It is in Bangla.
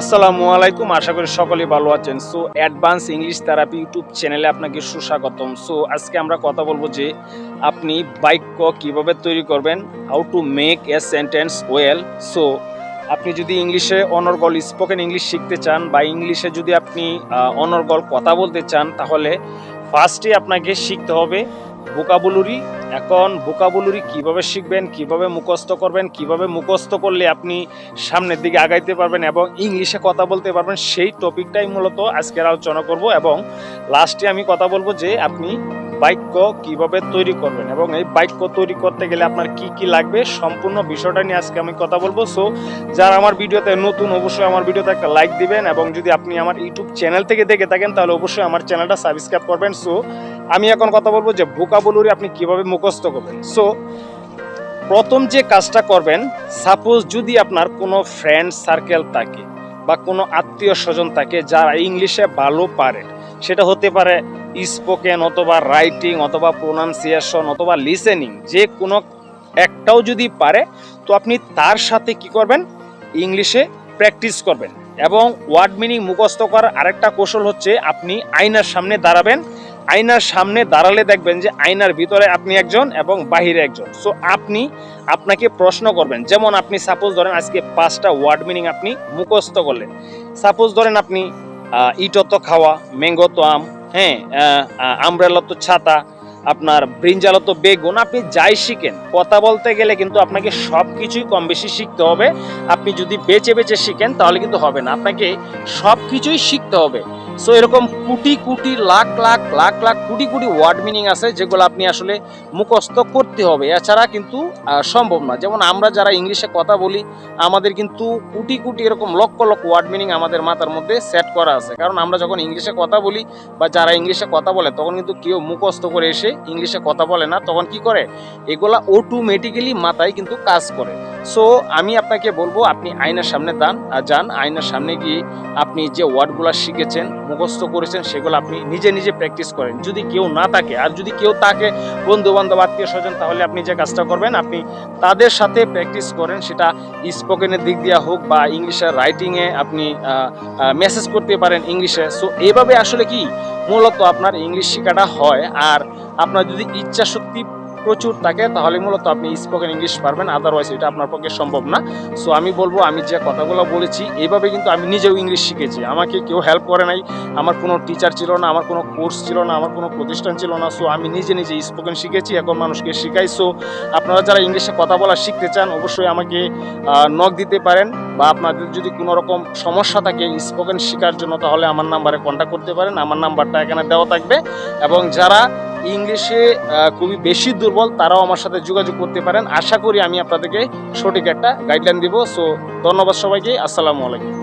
আসসালামু আলাইকুম, আশা করি সকলেই ভালো আছেন। So, advance English therapy YouTube চ্যানেলে আপনাকে সুস্বাগতম। সো, আজকে আমরা কথা বলব যে আপনি বাক্য কীভাবে তৈরি করবেন how to make a sentence well so, আপনি যদি ইংলিশে অনর্গল স্পোকেন ইংলিশ শিখতে চান বা ইংলিশে যদি আপনি অনর্গল কথা বলতে চান, তাহলে ফার্স্টে আপনাকে শিখতে হবে ভোকাবুলুরি। এখন ভোকাবুলুরি কীভাবে শিখবেন, কীভাবে মুখস্থ করবেন, কীভাবে মুখস্থ করলে আপনি সামনের দিকে আগাইতে পারবেন এবং ইংলিশে কথা বলতে পারবেন, সেই টপিকটাই মূলত আজকের আলোচনা করব এবং লাস্টে আমি কথা বলব যে আপনি বাক্য কীভাবে তৈরি করবেন এবং এই বাক্য তৈরি করতে গেলে আপনার কি কি লাগবে, সম্পূর্ণ বিষয়টা নিয়ে আজকে আমি কথা বলব। সো যারা আমার ভিডিওতে নতুন, অবশ্যই আমার ভিডিওতে একটা লাইক দিবেন এবং যদি আপনি আমার ইউটিউব চ্যানেল থেকে দেখে থাকেন, তাহলে অবশ্যই আমার চ্যানেলটা সাবস্ক্রাইব করবেন। সো আমি এখন কথা বলব যে ভোকাবুলুরি আপনি কীভাবে মুখস্থ করবেন। সো প্রথম যে কাজটা করবেন সাপোজ যদি আপনার কোনো ফ্রেন্ড সার্কেল থাকে বা কোনো আত্মীয় স্বজন থাকে যারা ইংলিশে ভালো পারে, সেটা হতে পারে স্পোকেন অথবা রাইটিং অথবা প্রোনাউন্সিয়েশন অথবা লিসেনিং যে কোনো একটাও যদি পারে, তো আপনি তার সাথে কি করবেন? ইংলিশে প্র্যাকটিস করবেন। এবং ওয়ার্ড মিনিং মুখস্থ করার আরেকটা কৌশল হচ্ছে আপনি আয়নার সামনে দাঁড়াবেন আয়নার সামনে দাঁড়ালে দেখবেন যে আয়নার ভিতরে আপনি একজন এবং বাহিরে একজন। সো আপনি আপনাকে প্রশ্ন করবেন, যেমন আপনি সাপোজ ধরেন আজকে পাঁচটা ওয়ার্ড মিনিং আপনি মুখস্থ করলেন। সাপোজ ধরেন আপনি ইটত খাওয়া ম্যাঙ্গো তো আম হ্যাঁ আমব্রেলা তো ছাতা, আপনার ব্রিঞ্জালো তো বেগুন, আপনি যাই শিখেন। কথা বলতে গেলে কিন্তু আপনাকে সব কিছুই কম বেশি শিখতে হবে। আপনি যদি বেছে বেছে শিখেন তাহলে কিন্তু হবে না। আপনাকে সব কিছুই শিখতে হবে। সো এরকম কোটি কোটি, লাখ লাখ লাখ লাখ, কোটি কোটি ওয়ার্ড মিনিং আছে যেগুলো আপনি আসলে মুখস্থ করতে হবে। এছাড়া কিন্তু সম্ভব না। যেমন আমরা যারা ইংলিশে কথা বলি, আমাদের কিন্তু কোটি কোটি এরকম লক্ষ লক্ষ ওয়ার্ড মিনিং আমাদের মাথার মধ্যে সেট করা আছে। কারণ আমরা যখন ইংলিশে কথা বলি বা যারা ইংলিশে কথা বলে, তখন কিন্তু কেউ মুখস্থ করে এসে ইংলিশে কথা বলে না। তখন কি করে? এগুলা অটোমেটিক্যালি মাথায় কিন্তু কাজ করে। সো আমি আপনাকে বলব, আপনি আয়নার সামনে দান যান। আয়নার সামনে গিয়ে আপনি যে ওয়ার্ডগুলো শিখেছেন, মুখস্থ করেছেন, সেগুলো আপনি নিজে নিজে প্র্যাকটিস করেন। যদি কেউ না থাকে, আর যদি কেউ তাকে বন্ধু বান্ধব আত্মীয় স্বজন, তাহলে আপনি যে কাজটা করবেন, আপনি তাদের সাথে প্র্যাকটিস করেন। সেটা স্পোকেনের দিক দিয়ে হোক বা ইংলিশের রাইটিংয়ে আপনি মেসেজ করতে পারেন ইংলিশে। সো এইভাবে আসলে কি? মূলত আপনার ইংলিশ শেখাটা হয়। আর আপনার যদি ইচ্ছা শক্তি প্রচুর থাকে, তাহলে মূলত আপনি স্পোকেন ইংলিশ পারবেন আদারওয়াইজ এটা আপনার পক্ষে সম্ভব না। সো আমি বলব, আমি যে কথাগুলো বলেছি এইভাবে কিন্তু আমি নিজেও ইংলিশ শিখেছি। আমাকে কেউ হেল্প করে নাই, আমার কোনো টিচার ছিল না, আমার কোনো কোর্স ছিল না, আমার কোনো প্রতিষ্ঠান ছিল না। সো আমি নিজে নিজে স্পোকেন শিখেছি, এখন মানুষকে শিখাই। সো আপনারা যারা ইংলিশে কথা বলা শিখতে চান, অবশ্যই আমাকে নক দিতে পারেন বা আপনাদের যদি কোনো রকম সমস্যা থাকে স্পোকেন শেখার জন্য, তাহলে আমার নাম্বারে কন্ট্যাক্ট করতে পারেন। আমার নাম্বারটা এখানে দেওয়া থাকবে। এবং যারা ইংলিশে খুবই বেশি দুর্বল, তারাও আমার সাথে যোগাযোগ করতে পারেন। আশা করি আমি আপনাদেরকে সঠিক একটা গাইডলাইন দিব। সো ধন্যবাদ সবাইকে। আসসালামু আলাইকুম।